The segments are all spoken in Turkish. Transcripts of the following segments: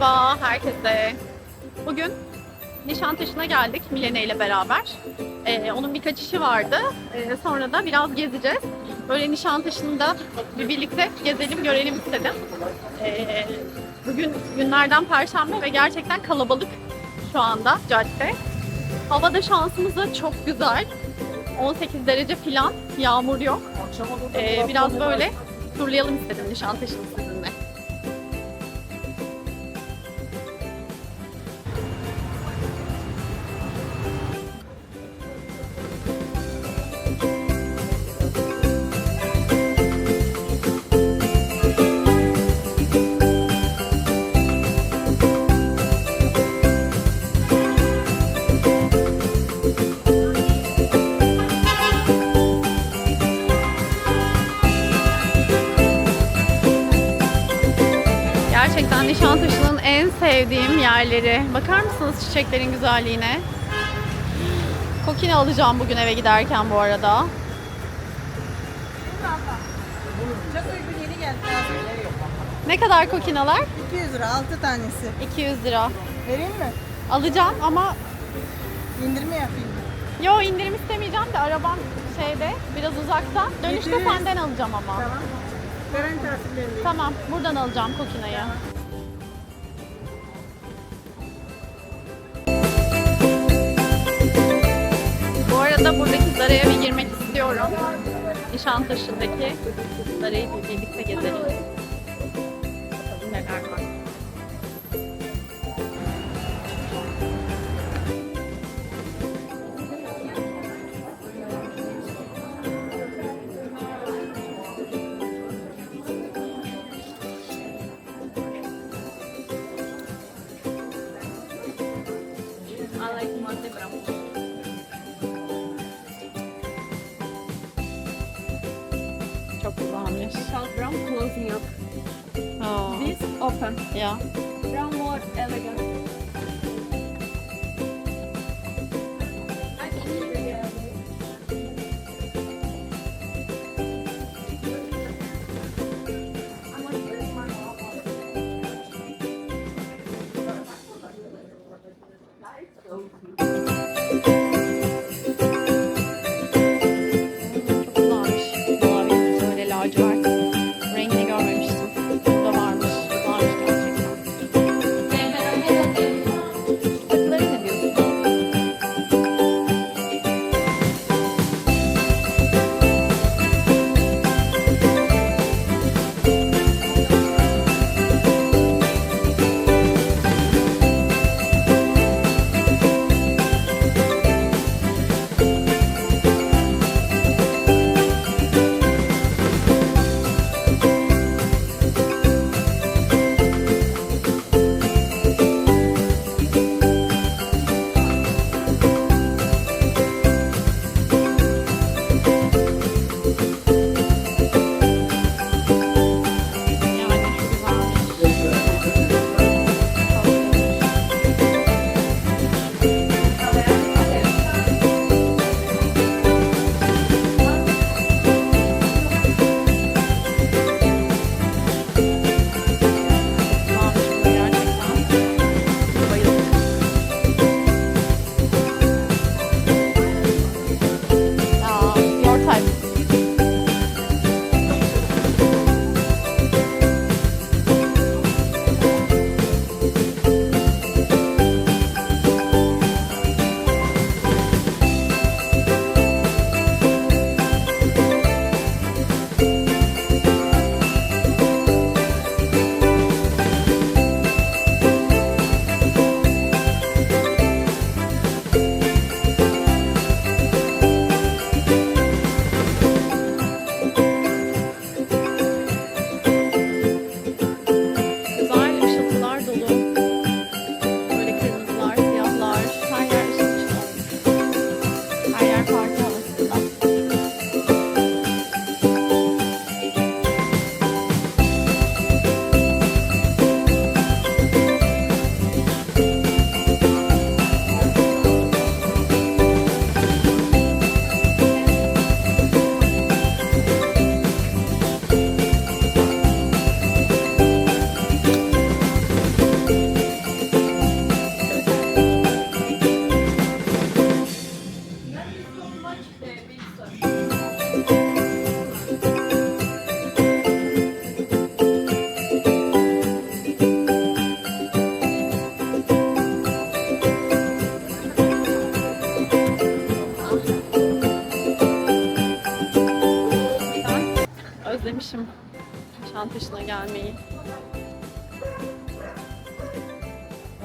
Merhaba herkese. Bugün Nişantaşı'na geldik Milene ile beraber. Ee, onun birkaç işi vardı. Ee, sonra da biraz gezeceğiz. Böyle Nişantaşı'nda bir birlikte gezelim, görelim istedim. Ee, bugün günlerden Perşembe ve gerçekten kalabalık şu anda cadde. Hava da şansımızda çok güzel. 18 derece falan, yağmur yok. Ee, biraz böyle turlayalım istedim Nişantaşı'nı Nişantaşı'nın en sevdiğim yerleri. Bakar mısınız çiçeklerin güzelliğine? Kokine alacağım bugün eve giderken bu arada. Çok uygun yeni geldi. Ne kadar kokinalar? 200 lira 6 tanesi. 200 lira. Vereyim mi? Alacağım ama İndirme yapayım. yo indirim istemeyeceğim de arabam şeyde biraz uzakta. Dönüşte Getiririz. senden alacağım ama. Tamam. Garanti asitlerini. Tamam, buradan alacağım kokinayı. Nişantaşı'ndaki Zara'yı bir birlikte gezelim. Elephant. Ja. Brown, elegant.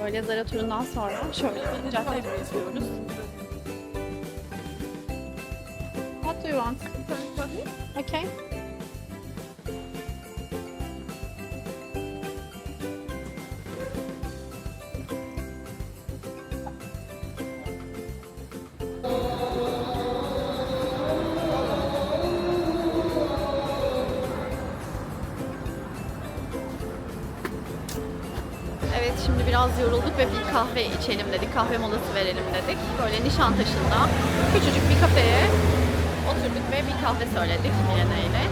Böyle Zara turundan sonra şöyle bir cadde izliyoruz. What do you want? Okay. Evet şimdi biraz yorulduk ve bir kahve içelim dedik. Kahve molası verelim dedik. Böyle Nişantaşı'nda küçücük bir kafeye oturduk ve bir kahve söyledik Milena ile.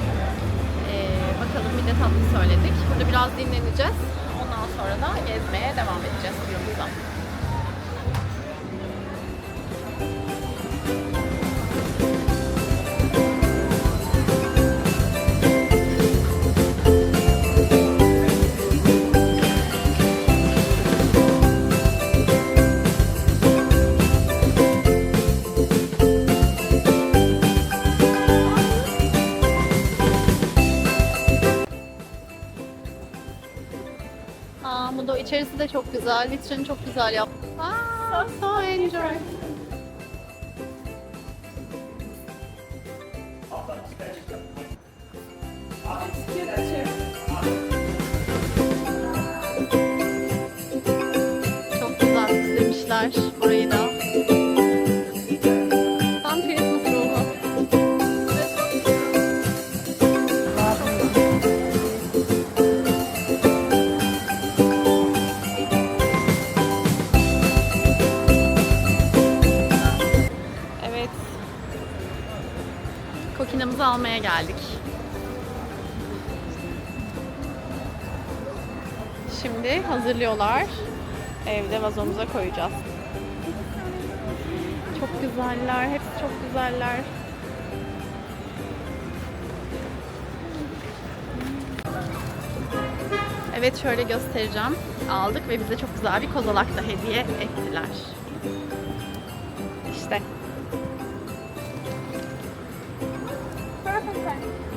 Ee, bakalım bir de tatlı söyledik. Burada biraz dinleneceğiz. Ondan sonra da gezmeye devam edeceğiz yolumuza. Aa, bu da içerisi de çok güzel. Vitrin çok güzel yaptı. Aa, so enjoy. Almaya geldik. Şimdi hazırlıyorlar. Evde vazomuza koyacağız. Çok güzeller. Hepsi çok güzeller. Evet şöyle göstereceğim. Aldık ve bize çok güzel bir kozalak da hediye ettiler. İşte. 看看。